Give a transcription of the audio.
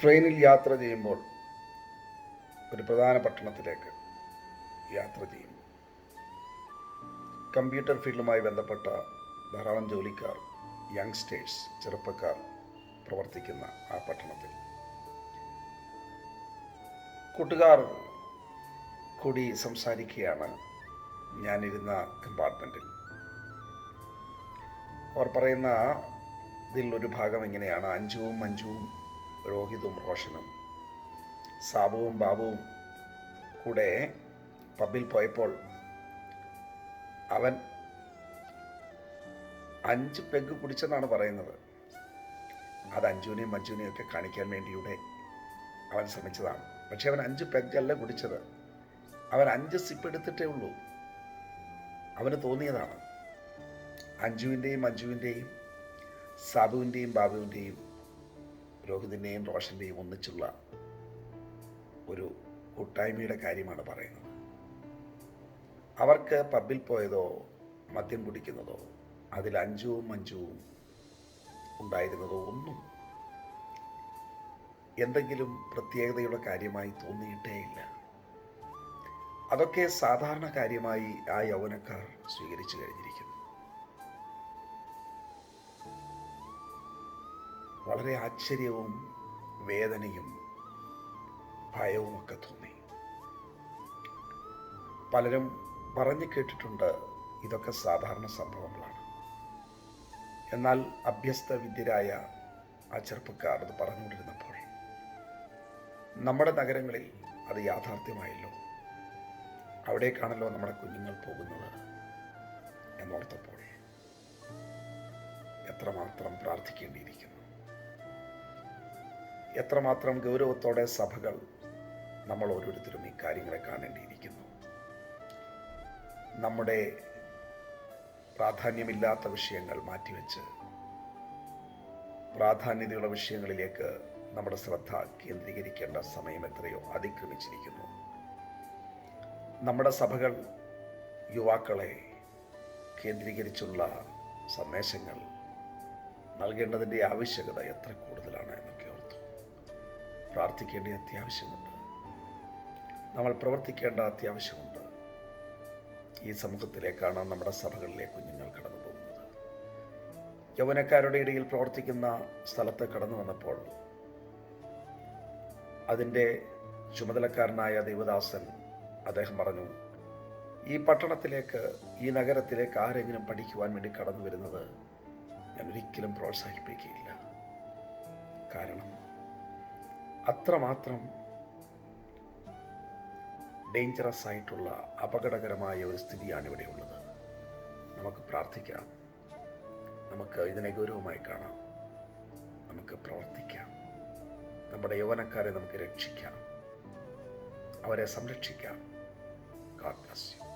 ട്രെയിനിൽ യാത്ര ചെയ്യുമ്പോൾ ഒരു പ്രധാന പട്ടണത്തിലേക്ക് യാത്ര ചെയ്യും. കമ്പ്യൂട്ടർ ഫീൽഡുമായി ബന്ധപ്പെട്ട ധാരാളം ജോലിക്കാർ യങ്സ്റ്റേഴ്സ് ചെറുപ്പക്കാർ പ്രവർത്തിക്കുന്ന ആ പട്ടണത്തിൽ. കൂട്ടുകാർ കൂടി സംസാരിക്കുകയാണ് ഞാനിരുന്ന കമ്പാർട്ട്മെന്റിൽ അവർ പറയുന്ന ഇതിൽ ഒരു ഭാഗം ഇങ്ങനെയാണ്. അഞ്ചുവും മഞ്ജുവും രോഹിതും റോഷനും സാബുവും ബാബുവും കൂടെ പബ്ബിൽ പോയപ്പോൾ അവൻ അഞ്ച് പെഗ് കുടിച്ചെന്നാണ് പറയുന്നത്. അത് അഞ്ജുവിനെയും മഞ്ജുവിനെയും ഒക്കെ കാണിക്കാൻ വേണ്ടിയുടെ അവൻ ശ്രമിച്ചതാണ്. പക്ഷെ അവൻ അഞ്ച് പെഗല്ല കുടിച്ചത്. അവൻ അഞ്ച് സിപ്പ് എടുത്തിട്ടേ ഉള്ളൂ. അവന് തോന്നിയതാണ്. അഞ്ജുവിന്റെയും മഞ്ജുവിന്റെയും സാബുവിന്റെയും ബാബുവിന്റെയും രോഹിതിന്റെയും റോഷന്റെയും ഒന്നിച്ചുള്ള ഒരു കൂട്ടായ്മയുടെ കാര്യമാണ് പറയുന്നത്. അവർക്ക് പബ്ബിൽ പോയതോ മദ്യം കുടിക്കുന്നതോ അതിൽ അഞ്ചുവും മഞ്ജുവും ഉണ്ടായിരുന്നതോ ഒന്നും എന്തെങ്കിലും പ്രത്യേകതയുടെ കാര്യമായി തോന്നിയിട്ടേയില്ല അതൊക്കെ സാധാരണ കാര്യമായി ആ യൗവനക്കാർ സ്വീകരിച്ചു കഴിഞ്ഞിരിക്കുന്നു. വളരെ ആശ്ചര്യവും വേദനയും ഭയവും ഒക്കെ തോന്നി. പലരും പറഞ്ഞു കേട്ടിട്ടുണ്ട് ഇതൊക്കെ സാധാരണ സംഭവങ്ങളാണ്. എന്നാൽ അഭ്യസ്ത വിദ്യരായ ആ ചെറുപ്പക്കാർ അത് പറഞ്ഞുകൊണ്ടിരുന്നപ്പോൾ നമ്മുടെ നഗരങ്ങളിൽ അത് യാഥാർത്ഥ്യമായല്ലോ. അവിടേക്കാണല്ലോ നമ്മുടെ കുഞ്ഞുങ്ങൾ പോകുന്നത് എന്നോർത്തപ്പോൾ എത്രമാത്രം പ്രാർത്ഥിക്കേണ്ടിയിരിക്കുന്നു. എത്രമാത്രം ഗൗരവത്തോടെ സഭകൾ നമ്മൾ ഓരോരുത്തരും ഈ കാര്യങ്ങളെ കാണേണ്ടിയിരിക്കുന്നു. നമ്മുടെ പ്രാധാന്യമില്ലാത്ത വിഷയങ്ങൾ മാറ്റിവെച്ച് പ്രാധാന്യതയുള്ള വിഷയങ്ങളിലേക്ക് നമ്മുടെ ശ്രദ്ധ കേന്ദ്രീകരിക്കേണ്ട സമയം എത്രയോ അതിക്രമിച്ചിരിക്കുന്നു. നമ്മുടെ സഭകൾ യുവാക്കളെ കേന്ദ്രീകരിച്ചുള്ള സന്ദേശങ്ങൾ നൽകേണ്ടതിന്റെ ആവശ്യകത എത്ര ഓർത്തു പ്രാർത്ഥിക്കേണ്ട അത്യാവശ്യമുണ്ട്. നമ്മൾ പ്രവർത്തിക്കേണ്ട അത്യാവശ്യമുണ്ട്. ഈ സമൂഹത്തിലേക്കാണ് നമ്മുടെ സഭകളിലെ കുഞ്ഞുങ്ങൾ കടന്നു പോകുന്നത്. യൗവനക്കാരുടെ ഇടയിൽ പ്രവർത്തിക്കുന്ന സ്ഥലത്ത് കടന്നു വന്നപ്പോൾ അതിന്റെ ചുമതലക്കാരനായ ദേവദാസൻ അദ്ദേഹം പറഞ്ഞു ഈ പട്ടണത്തിലേക്ക് ഈ നഗരത്തിലേക്ക് ആരെങ്കിലും പഠിക്കുവാൻ വേണ്ടി കടന്നു വരുന്നത് ഞാൻ ഒരിക്കലും പ്രോത്സാഹിപ്പിക്കുകയില്ല. കാരണം അത്രമാത്രം ഡേഞ്ചറസ് ആയിട്ടുള്ള അപകടകരമായ ഒരു സ്ഥിതിയാണ് ഇവിടെ ഉള്ളത്. നമുക്ക് പ്രാർത്ഥിക്കാം. നമുക്ക് ഇതിനെ ഗൗരവമായി കാണാം. നമുക്ക് പ്രവർത്തിക്കാം. നമ്മുടെ യൗവനക്കാരെ നമുക്ക് രക്ഷിക്കാം. അവരെ സംരക്ഷിക്കാം. ഗാഡ്